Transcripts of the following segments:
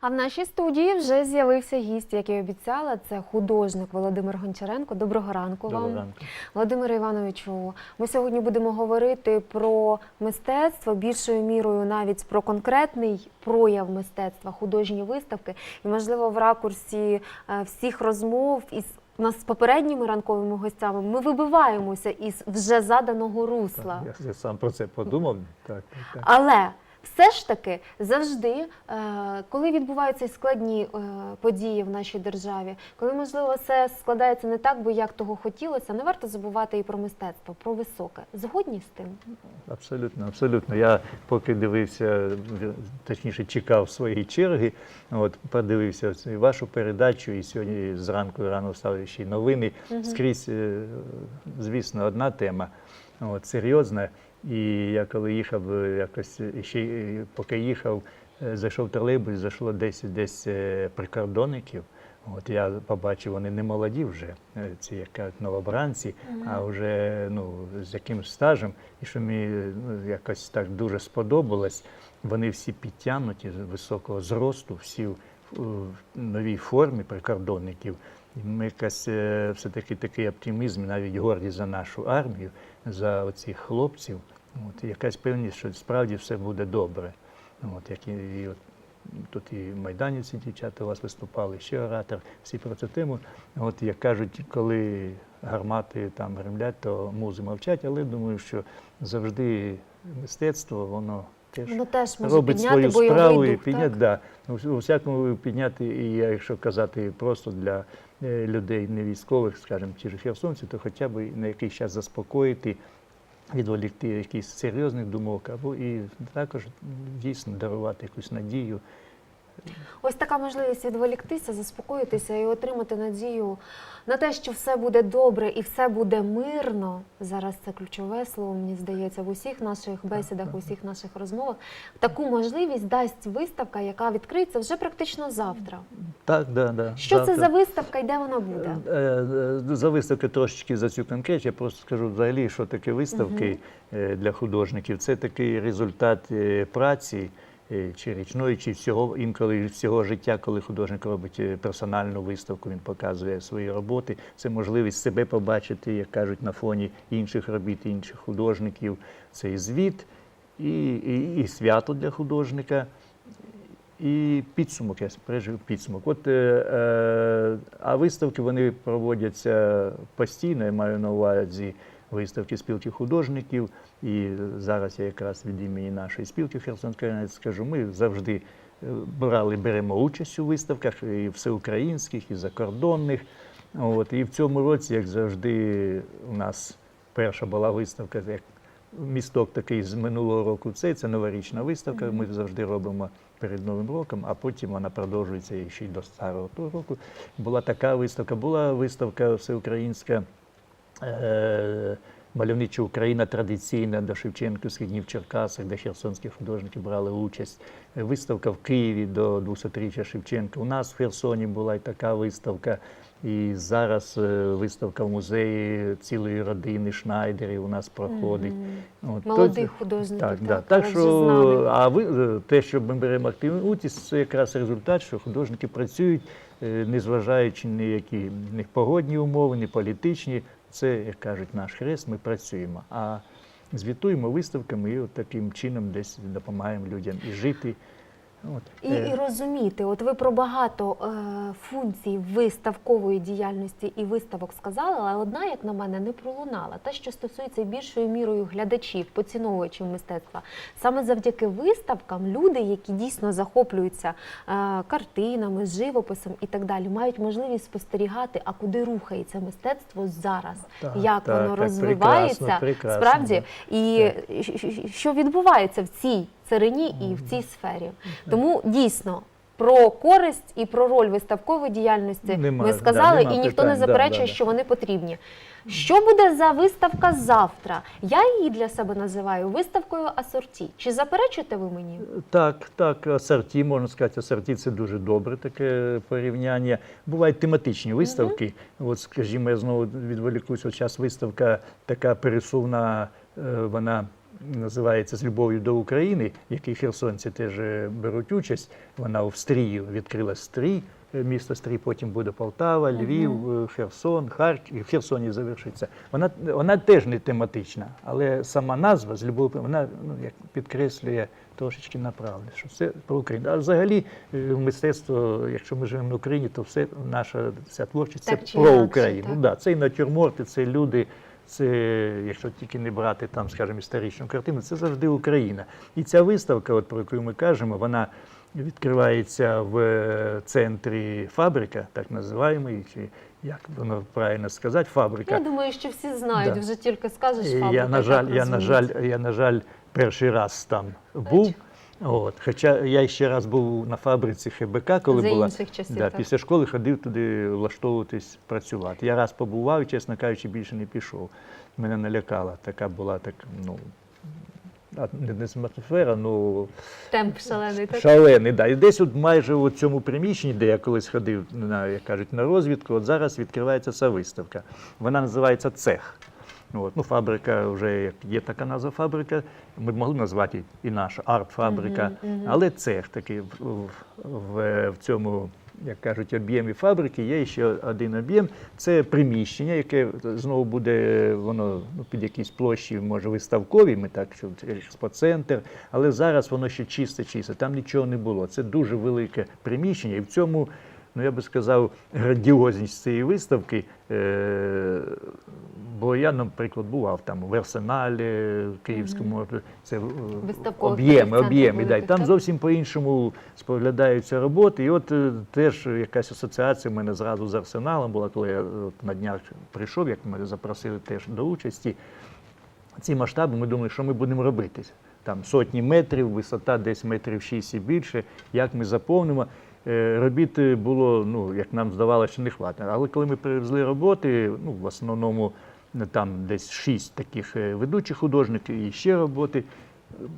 А в нашій студії вже з'явився гість, як і обіцяла. Це художник Володимир Гончаренко. Доброго ранку вам. Ранку. Володимире Івановичу, ми сьогодні будемо говорити про мистецтво більшою мірою, навіть про конкретний прояв мистецтва, художні виставки, і можливо в ракурсі е, всіх розмов із у нас з попередніми ранковими гостями ми вибиваємося із вже заданого русла. Я, я сам про це подумав. Так, так, так. Але все ж таки завжди, е, коли відбуваються складні е, події в нашій державі, коли можливо все складається не так, бо як того хотілося, не варто забувати і про мистецтво, про високе. Згодні з тим? Абсолютно, абсолютно. Я поки дивився, точніше чекав своєї черги, от подивився вашу передачу, і сьогодні зранку рано встав ще й новини. Скрізь, е, звісно, одна тема, от, серйозна. І я коли їхав, е, якось е, ще поки їхав, е, зайшов тролейбус, зайшло 10 десь е, прикордонників. От я побачив, вони не молоді вже, е, ці як кажуть, новобранці, а вже ну, з якимось стажем, і що мені ну, якось так дуже сподобалось. Вони всі підтягнуті з високого зросту, всі новій формі прикордонників. Ми якась е, все-таки такий оптимізм, навіть гордість за нашу армію, за оцих хлопців. От, якась певність, що справді все буде добре. От, як і, і от, тут і майданівці дівчата у вас виступали, ще оратор, всі про цю тему. От як кажуть, коли гармати там гремлять, то музи мовчать, але думаю, що завжди мистецтво, воно теж Воно теж може робить підняти свою справу і дух. підняти, так? да. Ну, у всякому підняти, і якщо казати просто для е, людей не військових, скажімо, ті ж херсонців, то хоча б на якийсь час заспокоїти, відволікти якісь серйозних думок, або і також дійсно дарувати якусь надію. Ось така можливість відволіктися, заспокоїтися і отримати надію на те, що все буде добре і все буде мирно. Зараз це ключове слово, мені здається, в усіх наших бесідах, в усіх наших розмовах. Таку можливість дасть виставка, яка відкриється вже практично завтра. Так, да, да. Що це за виставка і де вона буде? Е, е, За виставки трошечки за цю конкретну, я просто скажу взагалі, що таке виставки е, для художників. Це такий результат е, праці е, чи річної, чи всього інколи всього життя, коли художник робить е, персональну виставку, він показує свої роботи. Це можливість себе побачити, як кажуть, на фоні інших робіт, інших художників. Це і звіт, і, і, і свято для художника. І підсумок, я пережив підсумок. От, е, е, а виставки вони проводяться постійно, я маю на увазі виставки спілки художників. І зараз я якраз від імені нашої спілки Херсонської скажу, ми завжди е, брали, беремо участь у виставках і всеукраїнських, і закордонних. От, і в цьому році, як завжди, у нас перша була виставка, як місток такий з минулого року. Це, це новорічна виставка. Ми завжди робимо перед Новим роком, а потім вона продовжується ще й до старого того року. Була така виставка. Була виставка всеукраїнська. Мальовнича Україна традиційна до Шевченківських днів в Черкасах, де херсонські художники брали участь. Виставка в Києві до 200-річчя Шевченка. У нас в Херсоні була і така виставка. І зараз е, виставка в музеї цілої родини Шнайдерів у нас проходить. От, Молодих художників, Так, так, але так що, а ви е, те, що ми беремо активну участь, це якраз результат, що художники працюють, е, незважаючи ні які ні погодні умови, ні політичні. Це, як кажуть, наш хрест, ми працюємо. А звітуємо виставками і от таким чином десь допомагаємо людям і жити. От. І, Е, і розуміти, от ви про багато е, функцій виставкової діяльності і виставок сказали, але одна, як на мене, не пролунала. Те, що стосується більшою мірою глядачів, поціновувачів мистецтва. Саме завдяки виставкам люди, які дійсно захоплюються е, картинами, живописом і так далі, мають можливість спостерігати, а куди рухається мистецтво зараз, Так, як так, воно так, розвивається, прекрасно, прекрасно, справді, да. і щ- що відбувається в цій царині і в цій сфері. Тому дійсно. Про користь і про роль виставкової діяльності Нема, ми да, сказали, нема і ніхто не питань, да, заперечує, да, да. що вони потрібні. Що буде за виставка завтра? Я її для себе називаю виставкою асорті. Чи заперечуєте ви мені? Так, так, асорті, можна сказати, асорті це дуже добре таке порівняння. Бувають тематичні виставки. От, скажімо, я знову відволікусь, от зараз виставка така пересувна, е, вона називається з любов'ю до України, в якій херсонці теж е, беруть участь. Вона в Стрію відкрила Стрій, е, місто Стрій, потім буде Полтава, Львів, е, Херсон, Харків, і в Херсоні завершиться. Вона, вона теж не тематична, але сама назва з любов'ю, вона ну, як підкреслює трошечки направлення, що це про Україну. А взагалі мистецтво, якщо ми живемо в Україні, то все наша вся творчість Так чи про Україну. так. Да, це і натюрморти, це люди, це, якщо тільки не брати там, скажімо, історичну картину, це завжди Україна. І ця виставка, от про яку ми кажемо, вона відкривається в е, центрі фабрика, так називаємо, чи як воно правильно сказати, фабрика. Я думаю, що всі знають, Да. вже тільки скажеш І фабрика. Я, на жаль, я, на жаль, я, на жаль, перший раз там був. От. Хоча я ще раз був на фабриці ХБК, коли За була інших часів, да, так. після школи ходив туди влаштовуватись працювати. Я раз побував, і, чесно кажучи, більше не пішов. Мене налякала. Така була так, ну, не, не атмосфера, ну Темп шалений. Так? шалений. Да. І десь от майже у цьому приміщенні, де я колись ходив, на, як кажуть, на розвідку, от зараз відкривається ця виставка. Вона називається Цех. От, ну, фабрика вже як є така назва фабрика. Ми могли назвати і наша арт-фабрика, але цех такий в, в, в, в цьому. Як кажуть, об'ємі фабрики є ще один об'єм. Це приміщення, яке знову буде воно ну, під якісь площі, може виставкові, ми так що це експоцентр, але зараз воно ще чисте, чисте. Там нічого не було. Це дуже велике приміщення, і в цьому, ну я би сказав, грандіозність цієї виставки. Е- Бо я, наприклад, бував там в Арсеналі в Київському, це е, об'єми, об'єми. Да, там зовсім по-іншому споглядаються роботи. І от е, теж якась асоціація в мене зразу з Арсеналом була, коли я на днях прийшов, як мене запросили теж до участі. Ці масштаби ми думали, що ми будемо робити. Там сотні метрів, висота десь метрів 6 і більше. Як ми заповнимо. Е, Робіт було, ну, як нам здавалося, не хватить. Але коли ми привезли роботи, ну, в основному е, там десь шість таких е, ведучих художників і ще роботи,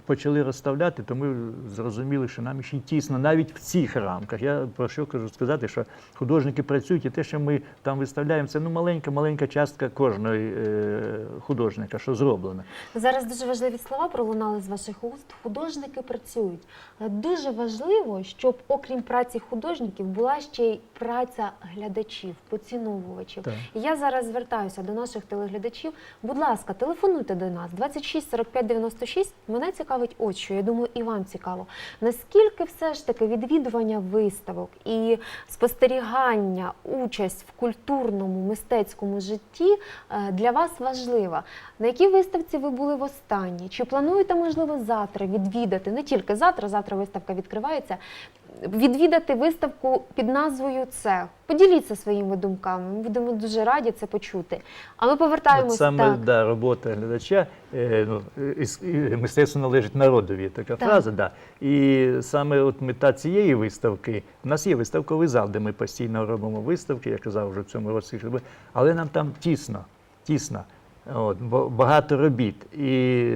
почали розставляти, то ми зрозуміли, що нам ще й тісно навіть в цих рамках. Я про що кажу сказати, що художники працюють, і те, що ми там виставляємо, це ну, маленька-маленька частка кожної е, художника, що зроблено. Зараз дуже важливі слова пролунали з ваших уст. Художники працюють. Дуже важливо, щоб окрім праці художників була ще й праця глядачів, поціновувачів. Так. Я зараз звертаюся до наших телеглядачів. Будь ласка, телефонуйте до нас 26 45 96. Мене цікавить от що. Я думаю, і вам цікаво. Наскільки все ж таки відвідування виставок і спостерігання, участь в культурному мистецькому житті е, для вас важлива? На якій виставці ви були в останній? Чи плануєте, можливо, завтра відвідати не тільки завтра, завтра виставка відкривається. Відвідати виставку під назвою Цех. Поділіться своїми думками. Ми будемо дуже раді це почути. А ми повертаємось От саме так. да, робота глядача, е, ну, і мистецтво належить народові, така Так. фраза. Да. І саме от мета цієї виставки, у нас є виставковий зал, де ми постійно робимо виставки, я казав вже в цьому році, але нам там тісно, тісно, от, багато робіт. І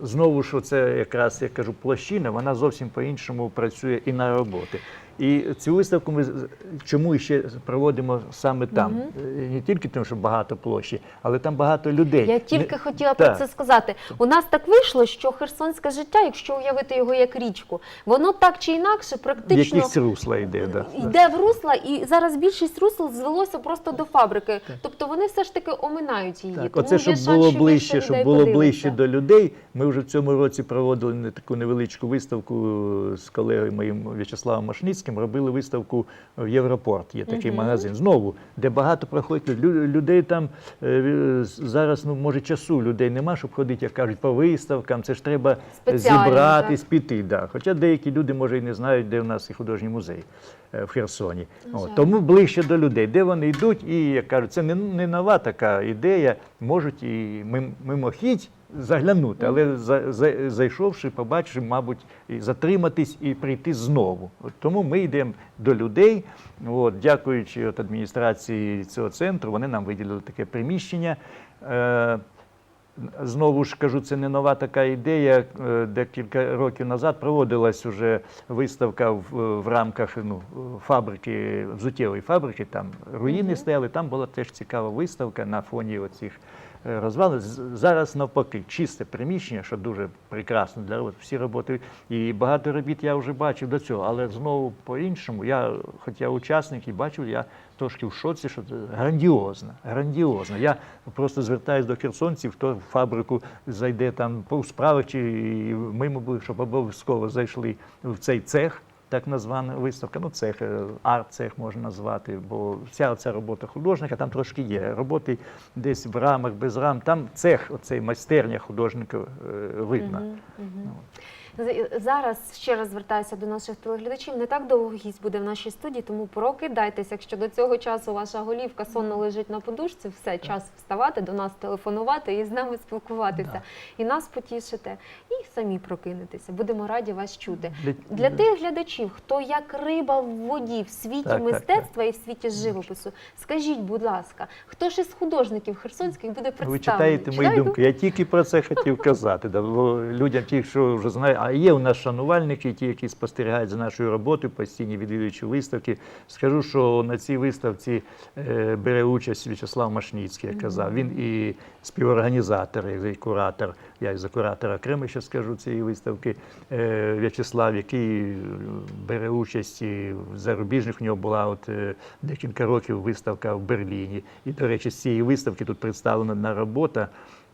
знову ж це якраз, я кажу, площина, вона зовсім по-іншому працює і на роботи. І цю виставку ми чому ще проводимо саме там? Е, Не тільки тому, що багато площі, але там багато людей. Я тільки Не- хотіла про це сказати. У нас так вийшло, що херсонське життя, якщо уявити його як річку, воно так чи інакше практично якісь русла йде. Да. да. йде в русла, і зараз більшість русел звелося просто до фабрики. Тобто вони все ж таки оминають її. Так, Тому оце, щоб шанс, було ближче, щоб було подивиться. ближче до людей. Ми вже в цьому році проводили таку невеличку виставку з колегою моїм В'ячеславом Машницьким. Робили виставку в Європорт. Є такий магазин. Знову, де багато проходять лю- людей. Там е, зараз ну може часу людей нема, щоб ходити, як кажуть, по виставкам. Це ж треба Спеціально, зібратись, так. піти. Да. Хоча деякі люди може і не знають, де в нас і художній музей е, в Херсоні. Жаль. тому ближче до людей, де вони йдуть, і як кажуть, це не, не нова така ідея. Можуть і мим- мимохідь заглянути, але за, за, зайшовши, побачивши, мабуть, і затриматись і прийти знову. От тому ми йдемо до людей. От, дякуючи от адміністрації цього центру, вони нам виділили таке приміщення. Е, Знову ж кажу, це не нова така ідея. Е, Декілька років назад проводилась уже виставка в, в рамках ну, фабрики, взуттєвої фабрики, там руїни стояли, там була теж цікава виставка на фоні оцих розвалено. Зараз навпаки, чисте приміщення, що дуже прекрасно для. Всі роботи і багато робіт я вже бачив до цього, але знову по-іншому. Я, хоч я учасник і бачив, я трошки в шоці, що це грандіозно, грандіозно. Я просто звертаюся до херсонців, хто в фабрику зайде там по справах чи мимо були, щоб обов'язково зайшли в цей цех. Так названа виставка, ну цех, е, арт-цех можна назвати, бо вся ця робота художника там трошки є. Роботи десь в рамах, без рам. Там цех, оцей майстерня художника видна. видно. угу. З- Зараз ще раз звертаюся до наших телеглядачів. Не так довго гість буде в нашій студії, тому прокидайтеся. Якщо до цього часу ваша голівка сонно лежить на подушці, все час вставати, до нас телефонувати і з нами спілкуватися, Да. і нас потішите, і самі прокинетеся. Будемо раді вас чути. Для- Для тих глядачів, хто як риба в воді в світі Так, так, мистецтва і в світі живопису, скажіть, будь ласка, хто ж із художників херсонських буде представлений? Ви читаєте мої думки. Я тільки про це хотів казати. Людям, ті, що вже знають, а є у нас шанувальники, ті, які спостерігають за нашою роботою, постійні відвідуючі виставки. Скажу, що на цій виставці е, бере участь В'ячеслав Машніцький, я казав. Він і співорганізатор, і куратор. Я і за куратора окремо ще скажу цієї виставки. Е, В'ячеслав, який бере участь і в зарубіжних. У нього була от е, декілька років виставка в Берліні. І, до речі, з цієї виставки тут представлена одна робота.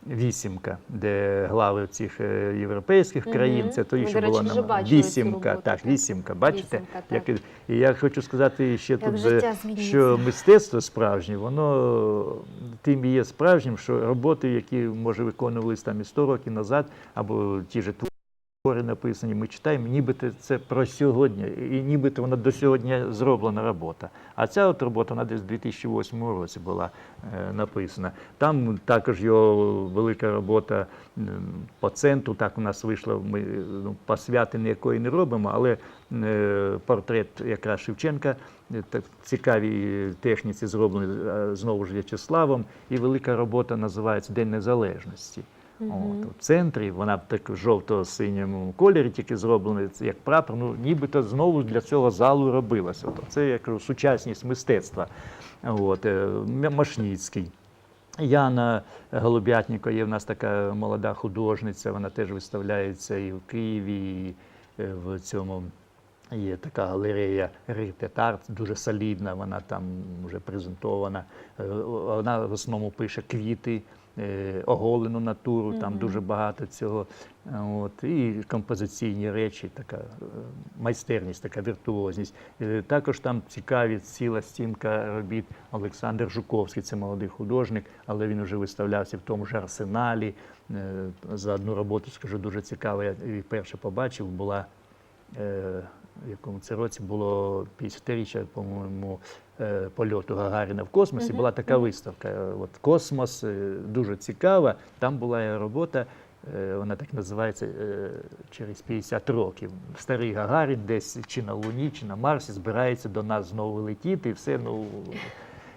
Вісімка, де глави цих е, європейських країн, це то що було вже на вісімка, так, вісімка, бачите? Як, і я хочу сказати ще тут, е, що мистецтво справжнє, воно тим і є справжнім, що роботи, які може виконувались там і 100 років назад, або ті ж твори написані, ми читаємо, нібито це про сьогодні, і нібито вона до сьогодні зроблена робота. А ця от робота вона десь в 2008 році була е, написана. Там також його велика робота м, по центру. Так у нас вийшло. Ми ну, посвяти ніякої не робимо, але е, портрет якраз Шевченка е, так цікавій техніці зроблений е, знову ж В'ячеславом. І велика робота називається День Незалежності. От, в центрі вона так в жовто-синьому кольорі тільки зроблена, як прапор. Ну, нібито знову для цього залу робилося. От, це я кажу, сучасність мистецтва. От, е, Машніцький. Яна Голубятніко є в нас така молода художниця, вона теж виставляється і в Києві, і е, в цьому є така галерея Rated Art, дуже солідна, вона там вже презентована. Е, Вона в основному пише квіти, е, оголену натуру, там дуже багато цього. От, і композиційні речі, така е, майстерність, така віртуозність. Також там цікаві ціла стінка робіт Олександр Жуковський, це молодий художник, але він вже виставлявся в тому ж арсеналі. За одну роботу скажу дуже цікаво. Я її вперше побачив, була в якому це році було 50-річчя, по-моєму, е, польоту Гагаріна в космосі. Була така виставка. Е, От космос е, дуже цікава. Там була робота. Вона так називається через 50 років. Старий Гагарін десь чи на Луні, чи на Марсі збирається до нас знову летіти. І все, ну,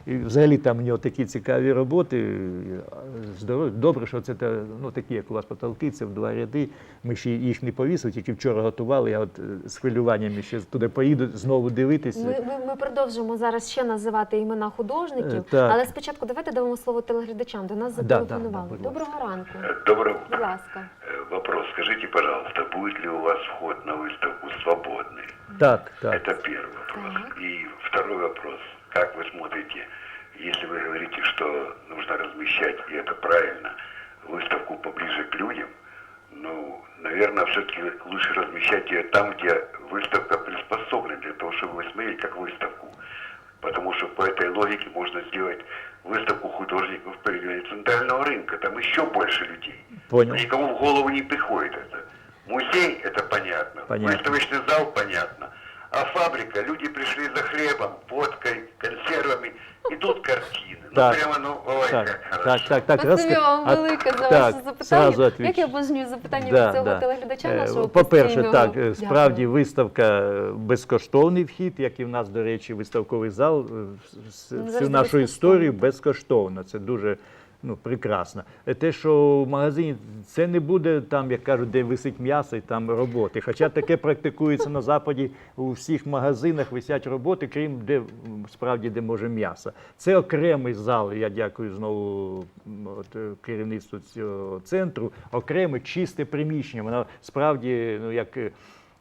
і взагалі там у нього такі цікаві роботи. Здорові. Добре, що це та- ну, такі, як у вас потолки, це в два ряди. Ми ще їх не повісили, тільки вчора готували. Я от е, з хвилюванням ще туди поїду знову дивитися. Ми, ми, ми продовжимо зараз ще називати імена художників, Е, так. але спочатку давайте дамо слово телеглядачам. До нас Да, да, зателефонували. да, будь ласка. Доброго ранку. Доброе Будь ласка. Э, Вопрос. Скажите, пожалуйста, будет ли у вас вход на выставку свободный? Так, так. Это первый вопрос. Так. И второй вопрос. Как вы смотрите, если вы говорите, что нужно размещать, и это правильно, выставку поближе к людям, ну, наверное, все-таки лучше размещать ее там, где выставка приспособлена для того, чтобы вы смотрели как выставку. Потому что по этой логике можно сделать выставку художников в районе центрального рынка. Там еще больше людей. Понял. Никому в голову не приходит это. Музей это понятно, Понятно. выставочный зал понятно. А фабрика, люди пришли за хлебом, водкой, консервами, и тут картины. Ну Так. прямо, ну, ой, Так, как так, хорошо. так, так. Спасибі розка- вам а- велике за так, ваше запитання. Як я обожнюю запитання Да, від цього да. телеглядача Е, нашого По-перше, постійного. так, е, справді виставка е, безкоштовний вхід, як і в нас, до речі, виставковий зал. е, Всю нашу історію безкоштовно. Це дуже ну, прекрасно. Е, Те, що в магазині, це не буде там, як кажуть, де висить м'ясо і там роботи. Хоча таке практикується на Западі у всіх магазинах висять роботи, крім де справді де може м'ясо. Це окремий зал. Я дякую знову от, е, керівництву цього центру. Окреме чисте приміщення. Воно справді ну, як.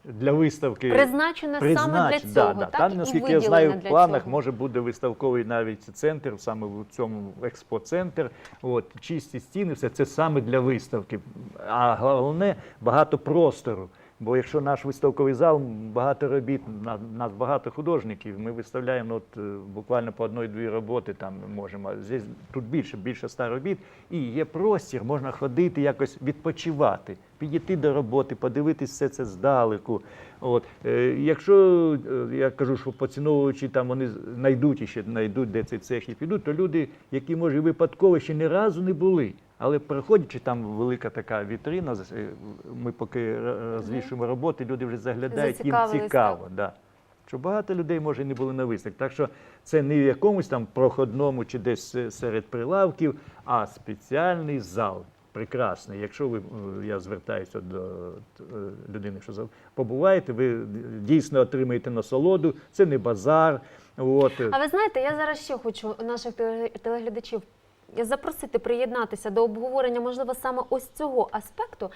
Для виставки призначена саме для цього, да, да. так? Там, і наскільки я знаю, в планах цього. може буде виставковий навіть центр, саме в цьому експоцентр. От, чисті стіни, все це саме для виставки. А головне багато простору. Бо якщо наш виставковий зал, багато робіт, на- нас багато художників, ми виставляємо от, е, буквально по одної-дві роботи там можемо. Здесь, тут більше, більше ста робіт, і є простір, можна ходити, якось відпочивати, підійти до роботи, подивитись все це здалеку. От. Е, якщо е, я кажу, що поціновувачі там вони знайдуть і ще знайдуть, де цей цех і підуть, то люди, які може випадково ще ні разу не були. Але проходячи там велика така вітрина, е, ми поки розвішуємо роботи, люди вже заглядають, їм цікаво. Да. Що багато людей може і не були на виставці. Так що це не в якомусь там проходному чи десь е, серед прилавків, а спеціальний зал. Прекрасний. Якщо ви, е, я звертаюся до людини, що побуваєте, ви дійсно отримаєте насолоду. Це не базар. От. А ви знаєте, я зараз ще хочу наших телеглядачів запросити приєднатися до обговорення, можливо, саме ось цього аспекту.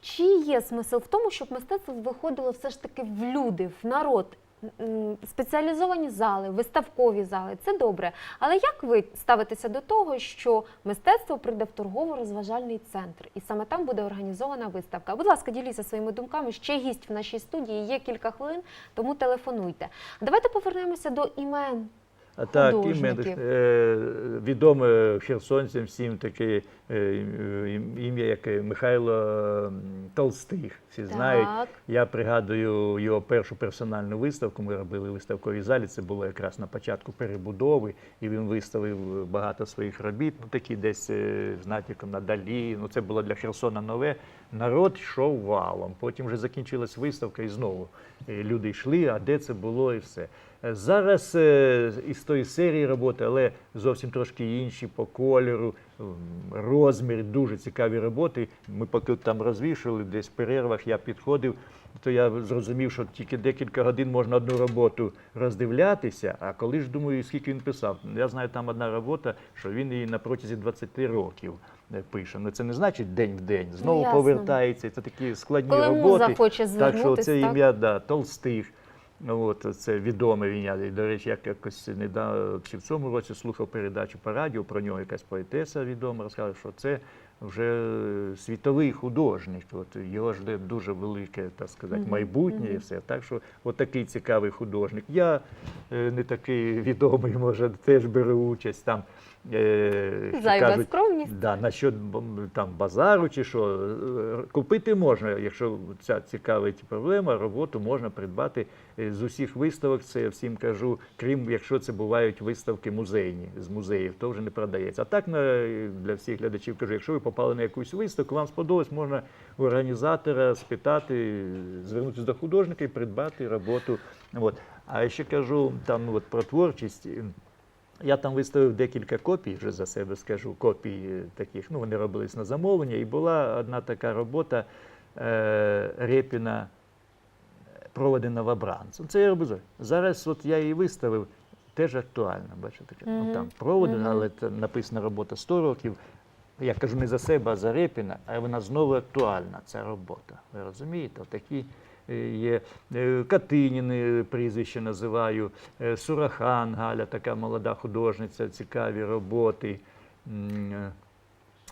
Чи є смисл в тому, щоб мистецтво виходило все ж таки в люди, в народ? Спеціалізовані зали, виставкові зали це добре. Але як ви ставитеся до того, що мистецтво прийде в торгово-розважальний центр, і саме там буде організована виставка? Будь ласка, діліться своїми думками. Ще гість в нашій студії є кілька хвилин, тому телефонуйте. Давайте повернемося до імен так, імен, художників. е, відоме херсонцям всім таке е, ім'я, як Михайло Толстих. Всі знають. Я пригадую його першу персональну виставку. Ми робили в виставковій залі. Це було якраз на початку перебудови, і він виставив багато своїх робіт, ну такі десь е, з натяком на далі. Ну це було для Херсона нове. Народ йшов валом. Потім вже закінчилась виставка, і знову люди йшли. А де це було, і все. Е, Зараз е, із тої серії роботи, але зовсім трошки інші по кольору, розмір, дуже цікаві роботи. Ми поки там розвішували, десь в перервах я підходив, то я зрозумів, що тільки декілька годин можна одну роботу роздивлятися. А коли ж думаю, скільки він писав, я знаю, там одна робота, що він її на протязі 20 років е, пише. Ну це не значить день в день. Знову ясно. повертається. Це такі складні Коли роботи. муза хоче так що це так? ім'я да, Толстих. Ну, От, це відоме. І, До речі, я якось недавно чи в цьому році слухав передачу по радіо, про нього якась поетеса відома розказала, що це вже світовий художник. От його жде дуже велике, так сказати, майбутнє і все. Так що от такий цікавий художник. Я е, не такий відомий, може, теж беру участь там. Е, що Зайва скромність. Да, насчет б- там базару чи що, е, купити можна, якщо ця цікавить проблема, роботу можна придбати е, з усіх виставок. Це я всім кажу, крім якщо це бувають виставки музейні з музеїв, то вже не продається. А так на для всіх глядачів кажу, якщо ви попали на якусь виставку, вам сподобалось, можна у організатора спитати, звернутися до художника і придбати роботу. От. А я ще кажу там от, про творчість. Я там виставив декілька копій, вже за себе скажу, копій е, таких, ну вони робились на замовлення, і була одна така робота е, Репіна «Проводи новобранцю». Це я робив. Зараз от я її виставив, теж актуальна, бачите, така. Мгм. Ну, там проводи, Мгм. але це написана робота 100 років. Я кажу не за себе, а за Репіна, а вона знову актуальна, ця робота. Ви розумієте? Такі е, є е, Катиніни прізвище називаю, е, Сурахан Галя, така молода художниця, цікаві роботи. Е,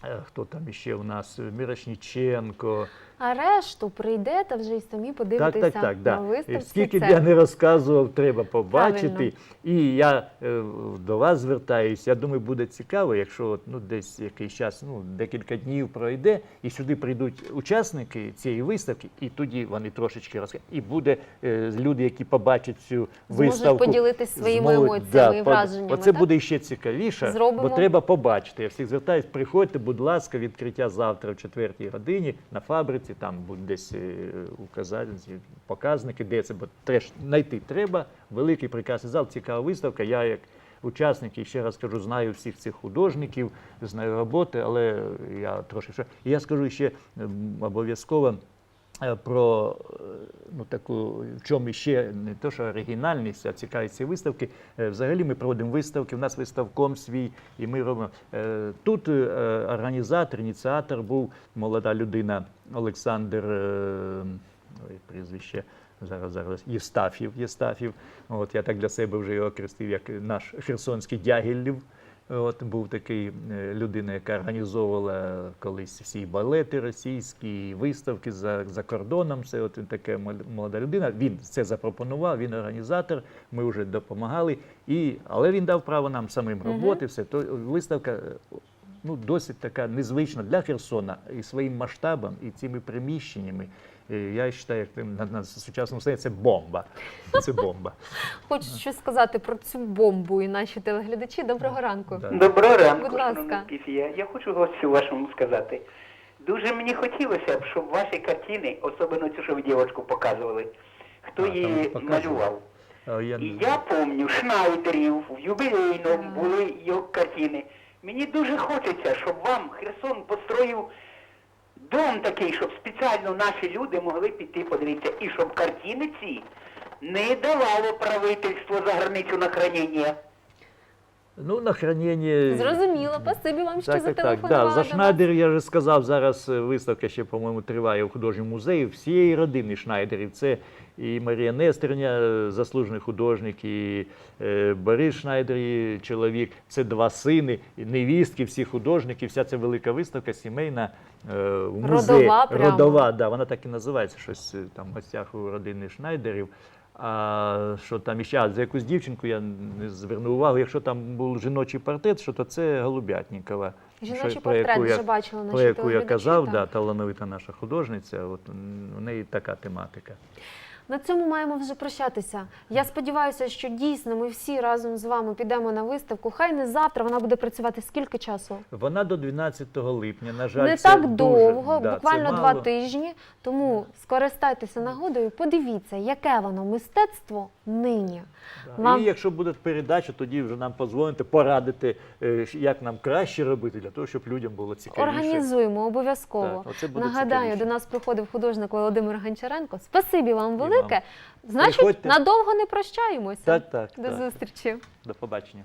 е, Хто там ще у нас? Мірошніченко. А решту прийдете вже і самі Так, так, так. на Да. виставці. Скільки б я не розказував, треба побачити. Правильно. І я е, до вас звертаюся. Я думаю, буде цікаво, якщо ну, десь якийсь час, ну, декілька днів пройде, і сюди прийдуть учасники цієї виставки, і тоді вони трошечки розкажуть. І буде е, люди, які побачать цю Зможуть виставку. поділитись своїми зможуть, емоціями і по- враженнями, Оце так? буде ще цікавіше, Зробимо. бо треба побачити. Я всіх звертаюсь, приходьте, будь ласка, відкриття завтра о 4 годині на фабриці, там будуть десь е, указати показники, де це, бо теж знайти треба. Великий прекрасний зал, цікава виставка. Я як учасників. Ще раз кажу, знаю всіх цих художників, знаю роботи, але я трошки. І я скажу ще обов'язково. Е, Про е, ну таку в чому ще не то, що оригінальність, а цікавість цієї виставки. Е, Взагалі ми проводимо виставки. У нас виставком свій, і ми робимо тут. Організатор, ініціатор був молода людина Олександр. ой, прізвище зараз зараз Єстафів. Єстафів. От я так для себе вже його окрестив, як наш херсонський дягіллів. От був такий е, людина, яка організовувала колись всі балети російські, виставки за, за кордоном. Це от він така молода людина. Він це запропонував, він організатор. Ми вже допомагали. І, але він дав право нам самим роботи. Все то виставка. Ну, досить така незвична для Херсона і своїм масштабом, і цими приміщеннями. Е, Я вважаю, як на, на сучасному стані це бомба. Це бомба. Хочу щось сказати про цю бомбу і наші телеглядачі. Доброго ранку. Доброго ранку, Будь ласка. Я хочу гостю вашому сказати. Дуже мені хотілося б, щоб ваші картини, особливо цю, що ви дівчинку показували, хто А, її малював. А я І я пам'ятаю, Шнайдерів, в юбілейному були його картини. Мені дуже хочеться, щоб вам Херсон построїв дом такий, щоб спеціально наші люди могли піти подивитися. І щоб картини ці не давало правительство за границю на хранення. Ну, на хранення. Зрозуміло, спасибі вам, що Так, так, так. Да, за. Шнайдер, я вже сказав, зараз е, виставка ще, по-моєму, триває у художньому музеї всієї родини Шнайдерів. Це і Марія Нестерня, е, заслужений художник, і е, Борис Шнайдер, її чоловік. Це два сини, і невістки, всі художники. Вся ця велика виставка сімейна в музеї. Родова прямо. Родова, да, вона так і називається, щось там в гостях у родини Шнайдерів. А що там іще, а за якусь дівчинку я не звернув увагу. Якщо там був жіночий портрет, що то це Голубятнікова. Жіночий Що- портрет яку вже я- на Про яку я казав, да, талановита наша художниця. От у неї така тематика. На цьому маємо вже прощатися. Я сподіваюся, що дійсно ми всі разом з вами підемо на виставку. Хай не завтра вона буде працювати скільки часу? Вона до 12 липня. На жаль, не це так дуже- довго, да, це буквально два тижні. Тому скористайтеся нагодою, подивіться, яке воно мистецтво нині. Да. Вам- І якщо буде передача, тоді вже нам позвоните, порадити, е, як нам краще робити, для того, щоб людям було цікавіше. Організуємо обов'язково. Нагадаю, цікавіше. до нас приходив художник Володимир Гончаренко. Спасибі вам вам. Велике. Значить, Приходьте. надовго не прощаємося. Так, так, До так. зустрічі. До побачення.